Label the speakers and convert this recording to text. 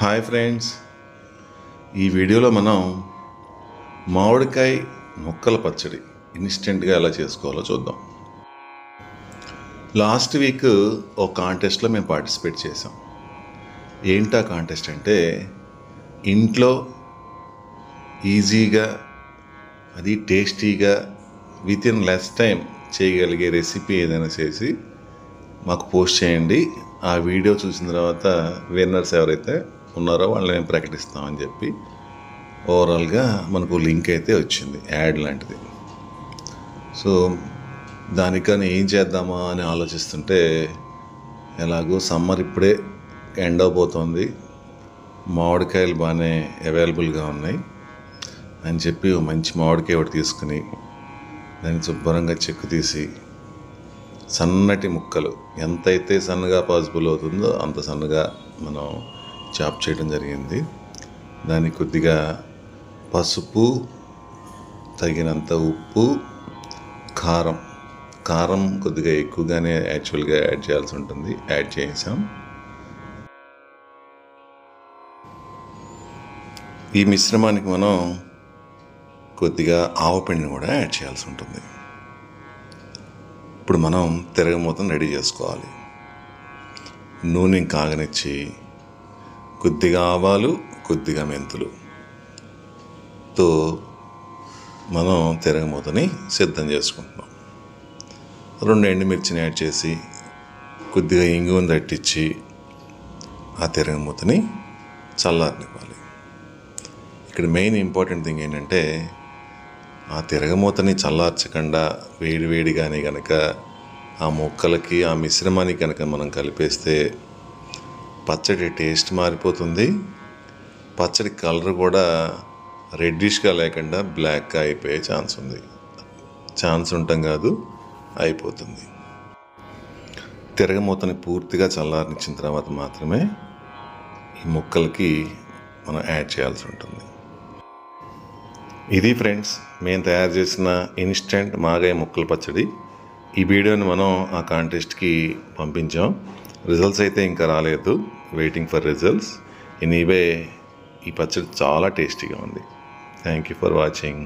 Speaker 1: Hi friends. ఈ వీడియోలో మనం మామిడికాయ ముక్కల పచ్చడి ఇన్స్టెంట్గా ఎలా చేసుకోవాలో చూద్దాం. లాస్ట్ వీక్ ఒక కాంటెస్ట్లో మేము పార్టిసిపేట్ చేసాం ఏంటా కాంటెస్ట్ అంటే ఇంట్లో ఈజీగా అది టేస్టీగా విత్ ఇన్ లెస్ టైం చేయగలిగే రెసిపీ ఏదైనా చేసి మాకు పోస్ట్ చేయండి. ఆ వీడియో చూసిన తర్వాత విన్నర్స్ ఎవరైతే ఉన్నారో వాళ్ళని మేము ప్రకటిస్తామని చెప్పి ఓవరాల్గా మనకు లింక్ అయితే వచ్చింది యాడ్ లాంటిది. సో దానికని ఏం చేద్దామా అని ఆలోచిస్తుంటే ఎలాగో సమ్మర్ ఇప్పుడే ఎండ్ అవబోతోంది. మామిడికాయలు బాగానే అవైలబుల్గా ఉన్నాయి అని చెప్పి మంచి మామిడికాయ ఒకటి తీసుకుని దాన్ని శుభ్రంగా చెక్కు తీసి సన్నటి ముక్కలు ఎంతైతే సన్నగా పాసిబుల్ అవుతుందో అంత సన్నగా మనం చాప్ చేయడం జరిగింది. దాన్ని కొద్దిగా పసుపు తగినంత ఉప్పు కారం కారం కొద్దిగా ఎక్కువగానే యాక్చువల్గా యాడ్ చేయాల్సి ఉంటుంది. యాడ్ చేసాం ఈ మిశ్రమానికి మనం కొద్దిగా ఆవపిండిని కూడా యాడ్ చేయాల్సి ఉంటుంది. ఇప్పుడు మనం తిరగమూతను రెడీ చేసుకోవాలి. నూనె కాగనిచ్చి కొద్దిగా ఆవాలు కొద్దిగా మెంతులు. తో మనం తిరగమూతని సిద్ధం చేసుకుంటున్నాం. రెండు ఎండుమిర్చిని యాడ్ చేసి కొద్దిగా ఇంగువని తట్టించి ఆ తిరగమూతని చల్లారనివ్వాలి. ఇక్కడ మెయిన్ ఇంపార్టెంట్ థింగ్ ఏంటంటే ఆ తిరగమూతని చల్లార్చకుండా వేడి వేడిగానే కనుక ఆ మొక్కలకి ఆ మిశ్రమానికి కనుక మనం కలిపేస్తే పచ్చడి టేస్ట్ మారిపోతుంది. పచ్చడి కలర్ కూడా రెడ్డిష్గా లేకుండా బ్లాక్గా అయిపోయే ఛాన్స్ ఉంది. ఛాన్స్ ఉండటం కాదు అయిపోతుంది. తిరగమూతని పూర్తిగా చల్లారనిచ్చిన తర్వాత మాత్రమే ఈ ముక్కలకి మనం యాడ్ చేయాల్సి ఉంటుంది. ఇది ఫ్రెండ్స్ మేము తయారు చేసిన ఇన్స్టెంట్ మాగాయ ముక్కల పచ్చడి. ఈ వీడియోని మనం ఆ కాంటెస్ట్కి పంపించాం. రిజల్ట్స్ అయితే ఇంకా రాలేదు. వెయిటింగ్ ఫర్ రిజల్ట్స్ ఇన్ ఈవే ఈ పచ్చడి చాలా టేస్టీగా ఉంది. Thank you for watching